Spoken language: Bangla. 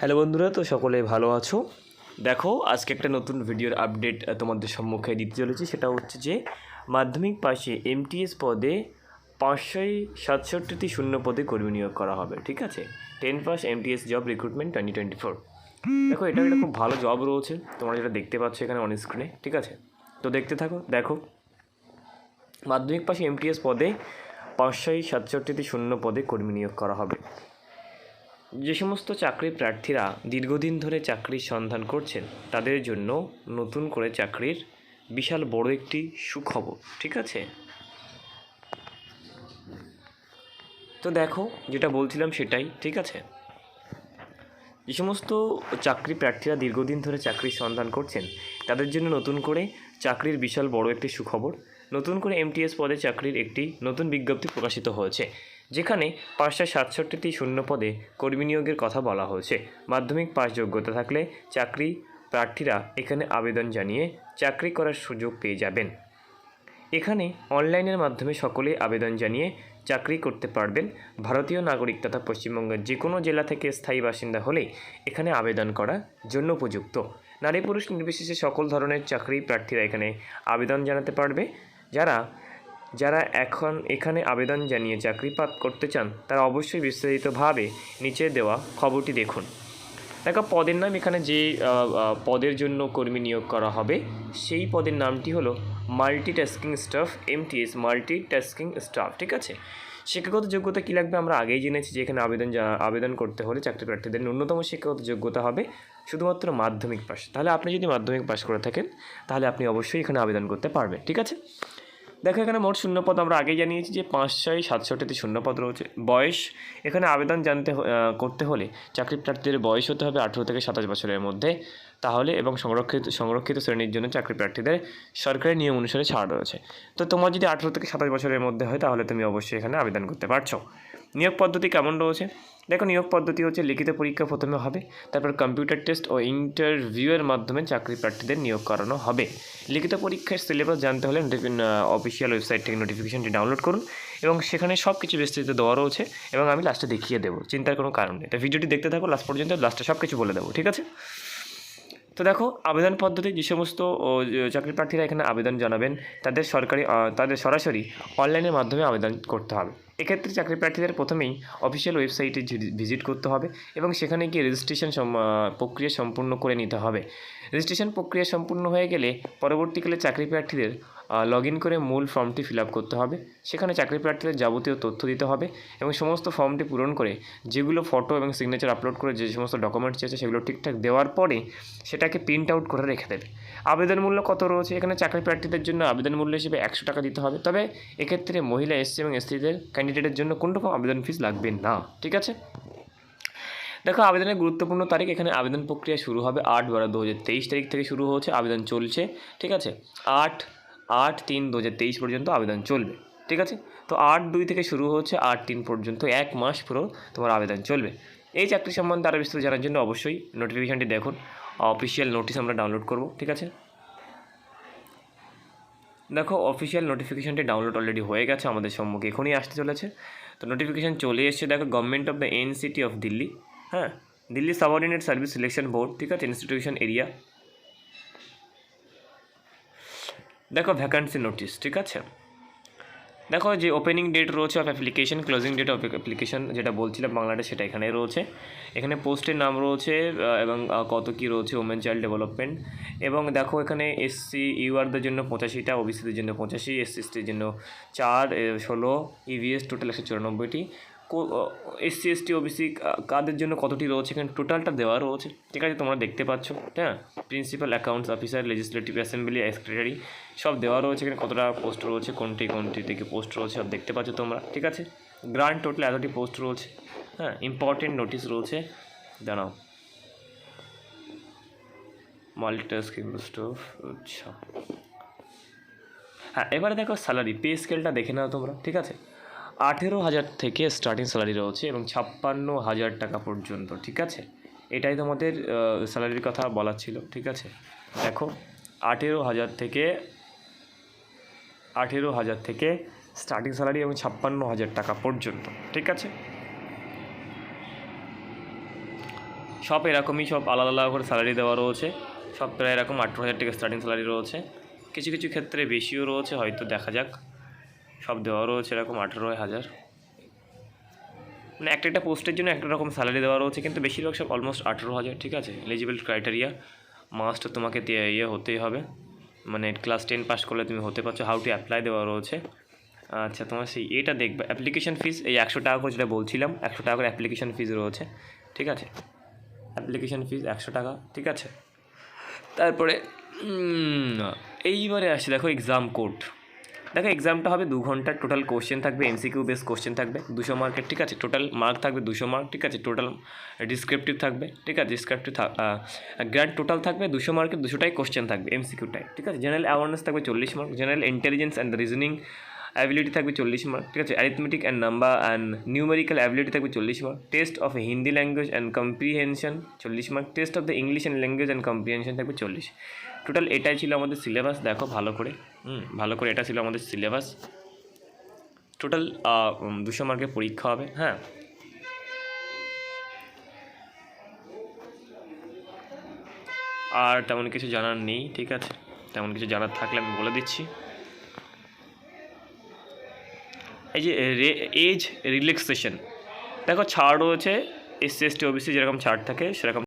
হ্যালো বন্ধুরা, তো সকলে ভালো আছো? দেখো, আজকে একটা নতুন ভিডিওর আপডেট তোমাদের সম্মুখে দিতে চলেছি। সেটা হচ্ছে যে, মাধ্যমিক পাশে এমটিএস পদে পাঁচশোই সাতষট্টিটি শূন্য পদে কর্মী নিয়োগ করা হবে, ঠিক আছে? Ten pass MTS job recruitment twenty twenty four দেখো এটা একটা খুব ভালো জব রয়েছে, তোমরা যেটা দেখতে পাচ্ছ এখানে অন স্ক্রিনে ঠিক আছে? তো দেখতে থাকো, দেখো। মাধ্যমিক পাশে এমটিএস পদে পাঁচশোই সাতষট্টিটি শূন্য পদে কর্মী নিয়োগ করা হবে। যে সমস্ত চাকরি প্রার্থীরা দীর্ঘদিন ধরে চাকরির সন্ধান করছেন, তাদের জন্য নতুন করে চাকরির বিশাল বড় একটি সুখবর, ঠিক আছে? তো দেখো, যেটা বলছিলাম সেটাই, ঠিক আছে? যে সমস্ত চাকরি প্রার্থীরা দীর্ঘদিন ধরে চাকরির সন্ধান করছেন, তাদের জন্য নতুন করে চাকরির বিশাল বড় একটি সুখবর, নতুন করে এমটিএস পদে চাকরির একটি নতুন বিজ্ঞপ্তি প্রকাশিত হয়েছে। যেখানে পাঁচশো সাতষট্টিটি শূন্য পদে কর্মী নিয়োগের কথা বলা হয়েছে। মাধ্যমিক পাস যোগ্যতা থাকলে চাকরি প্রার্থীরা এখানে আবেদন জানিয়ে চাকরি করার সুযোগ পেয়ে যাবেন। এখানে অনলাইনের মাধ্যমে সকলেই আবেদন জানিয়ে চাকরি করতে পারবেন। ভারতীয় নাগরিক তথা পশ্চিমবঙ্গের যে কোনো জেলা থেকে স্থায়ী বাসিন্দা হলে এখানে আবেদন করার জন্য উপযুক্ত। নারী পুরুষ নির্বিশেষে সকল ধরনের চাকরি প্রার্থীরা এখানে আবেদন জানাতে পারবে। যারা যারা এখন এখানে আবেদন জানিয়ে চাকরি করতে চান, তারা অবশ্যই বিস্তারিতভাবে নিচে দেওয়া খবরটি দেখুন। দেখো, পদের নাম এখানে যে পদের জন্য কর্মী নিয়োগ করা হবে, সেই পদের নামটি হলো multitasking staff, MTS, multitasking staff, ঠিক আছে? শিক্ষাগত যোগ্যতা কী লাগবে আমরা আগেই জেনেছি যে এখানে আবেদন আবেদন করতে হলে চাকরি প্রার্থীদের ন্যূনতম শিক্ষাগত যোগ্যতা হবে শুধুমাত্র মাধ্যমিক পাস তাহলে আপনি যদি মাধ্যমিক পাস করে থাকেন, তাহলে আপনি অবশ্যই এখানে আবেদন করতে পারবেন, ঠিক আছে? দেখো, এখানে মোট শূন্যপদ আমরা আগেই জানিয়েছি যে পাঁচ, ছয় সাতষট্টিতে শূন্যপদ রয়েছে। বয়স, এখানে আবেদন জানতে করতে হলে চাকরি প্রার্থীদের বয়স হতে হবে আঠেরো থেকে সাতাশ বছরের মধ্যে। তাহলে এবং সংরক্ষিত সংরক্ষিত শ্রেণির জন্য চাকরি প্রার্থীদের সরকারি নিয়ম অনুসারে ছাড় রয়েছে। তো তোমার যদি আঠেরো থেকে সাতাশ বছরের মধ্যে হয়, তাহলে তুমি অবশ্যই এখানে আবেদন করতে পারছ। নিয়োগ পদ্ধতি কেমন রয়েছে? দেখো, নিয়োগ পদ্ধতি হচ্ছে লিখিত পরীক্ষা প্রথমে হবে, তারপর কম্পিউটার টেস্ট ও ইন্টারভিউয়ের মাধ্যমে চাকরি প্রার্থীদের নিয়োগ করানো হবে। লিখিত পরীক্ষার সিলেবাস জানতে হলে অফিসিয়াল ওয়েবসাইট থেকে নোটিফিকেশনটি ডাউনলোড করুন এবং সেখানে সব কিছু বিস্তারিত দেওয়া রয়েছে এবং আমি লাস্টে দেখিয়ে দেবো, চিন্তার কোনো কারণ নেই। তো ভিডিওটি দেখতে থাকো লাস্ট পর্যন্ত লাস্টে সব কিছু বলে দেবো, ঠিক আছে? তো দেখো, আবেদন পদ্ধতি যে সমস্ত চাকরি প্রার্থীরা এখানে আবেদন জানাবেন, তাদের সরকারি তাদের সরাসরি অনলাইনের মাধ্যমে আবেদন করতে হবে। এক্ষেত্রে চাকরি প্রার্থীদের প্রথমেই অফিসিয়াল ওয়েবসাইটে ভিজিট করতে হবে এবং সেখানে গিয়ে রেজিস্ট্রেশন প্রক্রিয়া সম্পূর্ণ করে নিতে হবে। রেজিস্ট্রেশন প্রক্রিয়া সম্পূর্ণ হয়ে গেলে পরবর্তীকালে চাকরি প্রার্থীদের লগ ইন করে মূল ফর্মটি ফিল আপ করতে হবে। সেখানে চাকরি প্রার্থীদের যাবতীয় তথ্য দিতে হবে এবং সমস্ত ফর্মটি পূরণ করে যেগুলো ফটো এবং সিগনেচার আপলোড করে যে সমস্ত ডকুমেন্টস আছে সেগুলো ঠিকঠাক দেওয়ার পরে সেটাকে প্রিন্ট আউট করে রেখে দেবে। আবেদন মূল্য কত রয়েছে? এখানে চাকরি প্রার্থীদের জন্য আবেদন মূল্য হিসেবে একশো টাকা দিতে হবে। তবে এক্ষেত্রে মহিলা, এসসি এবং এসসিদের ক্যান্ডিডেটের জন্য কোনো রকম আবেদন ফিস লাগবে? না। ঠিক আছে? দেখো, আবেদনের গুরুত্বপূর্ণ তারিখ এখানে আবেদন প্রক্রিয়া শুরু হবে আট বারো দু তারিখ থেকে শুরু হচ্ছে আবেদন চলছে। ঠিক আছে? আট আট তিন দু পর্যন্ত আবেদন চলবে। ঠিক আছে? তো আট দুই থেকে শুরু হচ্ছে আট তিন পর্যন্ত এক মাস পুরো তোমার আবেদন চলবে। এই চাকরি সম্বন্ধে আরও বিস্তারিত জানার জন্য অবশ্যই নোটিফিকেশানটি দেখুন। অফিসিয়াল নোটিশ আমরা ডাউনলোড করব। ঠিক আছে? দেখো অফিসিয়াল নোটিফিকেশানটি ডাউনলোড অলরেডি হয়ে গেছে আমাদের সম্মুখে, এখনই আসতে চলেছে। তো নোটিফিকেশান চলে এসছে, দেখো government of the NCT of Delhi হ্যাঁ? Delhi subordinate service selection board ঠিক আছে? ইনস্টিটিউশন এরিয়া দেখো ভ্যাকান্সি নোটিশ ঠিক আছে? দেখো যে ওপেনিং ডেট রয়েছে of application closing date of application যেটা বলছিলাম বাংলাটা সেটা এখানে রয়েছে। এখানে পোস্টের নাম রয়েছে এবং কত কী রয়েছে ওমেন চাইল্ড ডেভেলপমেন্ট এবং দেখো এখানে এসসি ইউআরদের জন্য পঁচাশিটা ওবিসিদের জন্য পঁচাশি এসসি এসটির জন্য চার ষোলো ইভিএস টোটাল একশো চুরানব্বইটি। এসসি, এসটি, ওবিসি কাদের জন্য কতটি রয়েছে? এখানে টোটালটা দেওয়া রয়েছে। ঠিক আছে, তোমরা দেখতে পাচ্ছ হ্যাঁ? Principal accounts officer legislative assembly secretary সব দেওয়া রয়েছে। এখানে কতটা পোস্ট রয়েছে, কোনটি কোনটি থেকে পোস্ট রয়েছে, সব দেখতে পাচ্ছ তোমরা। ঠিক আছে? গ্রান্ড টোটাল এতটি পোস্ট রয়েছে হ্যাঁ? ইম্পর্টেন্ট নোটিশ রয়েছে। জানাও মাল্টিটাস্কিং স্টোভ আচ্ছা। হ্যাঁ এবারে দেখো স্যালারি পে স্কেলটা দেখে নাও তোমরা। ঠিক আছে? আঠেরো হাজার থেকে স্টার্টিং স্যালারি রয়েছে এবং ছাপ্পান্ন হাজার টাকা পর্যন্ত, ঠিক আছে? এটাই তোমাদের স্যালারির কথা বলার ছিল, ঠিক আছে? দেখো, আঠেরো হাজার থেকে, আঠেরো হাজার থেকে স্টার্টিং স্যালারি এবং ছাপ্পান্ন হাজার টাকা পর্যন্ত, ঠিক আছে? সব এরকমই সব আলাদা আলাদা করে স্যালারি দেওয়া রয়েছে। সব প্রায় এরকম আঠেরো হাজার টাকা স্টার্টিং স্যালারি রয়েছে। কিছু কিছু ক্ষেত্রে বেশিও রয়েছে, হয়তো দেখা যাক। সব দেওয়া রয়েছে এরকম আঠেরো হাজার। মানে একটা একটা পোস্টের জন্য একটা রকম স্যালারি দেওয়া রয়েছে, কিন্তু বেশিরভাগ সব অলমোস্ট আঠেরো হাজার, ঠিক আছে? এলিজিবল ক্রাইটেরিয়া মাস্ট তোমাকে ইয়ে হতেই হবে। মানে ক্লাস টেন পাস করলে তুমি হতে পারছ। হাউ টু অ্যাপ্লাই দেওয়া রয়েছে। আচ্ছা তোমার সেই এটা দেখবে। অ্যাপ্লিকেশন ফিস এই একশো টাকা করে যেটা বলছিলাম, একশো টাকা করে অ্যাপ্লিকেশন ফিস রয়েছে, ঠিক আছে? অ্যাপ্লিকেশন ফিস একশো টাকা, ঠিক আছে? তারপরে এইবারে আসি, দেখো এক্সাম কোড দেখো এক্সামটা হবে দু ঘণ্টার টোটাল কোশ্চেন থাকবে এমসিকিউ বেস কোশ্চেন থাকবে, দুশো মার্কের ঠিক আছে? টোটাল মার্ক থাকবে দুশো মার্ক ঠিক আছে? টোটাল ডিসক্রিপটিভ থাকবে, ঠিক আছে? ডিসক্রিপটিভ গ্র্যান্ড টোটাল থাকবে, দুশো মার্কের দুশোটাই কোশ্চেন থাকবে এমসিকিউটাই ঠিক আছে? জেনারেল অ্যাওয়ারনেস থাকবে চল্লিশ mark general intelligence and reasoning ability থাকবে চল্লিশ মার্ক ঠিক আছে? Arithmetic and number and numerical ability থাকবে চল্লিশ mark test of Hindi language and comprehension চল্লিশ mark test of the English and language and comprehension থাকবে চল্লিশ। টোটাল এটাই ছিল আমাদের সিলেবাস দেখো ভালো করে। হুম। ভালো করে এটা ছিল আমাদের সিলেবাস টোটাল দুশো মার্কের পরীক্ষা হবে হ্যাঁ? আর তেমন কিছু জানার নেই ঠিক আছে? তেমন কিছু জানার থাকলে আমি বলে দিচ্ছি। এই যে এজ রিল্যাক্সেশন দেখো ছাড় রয়েছে এসসি এসটি ওবিসি যেরকম ছাড় থাকে সেরকম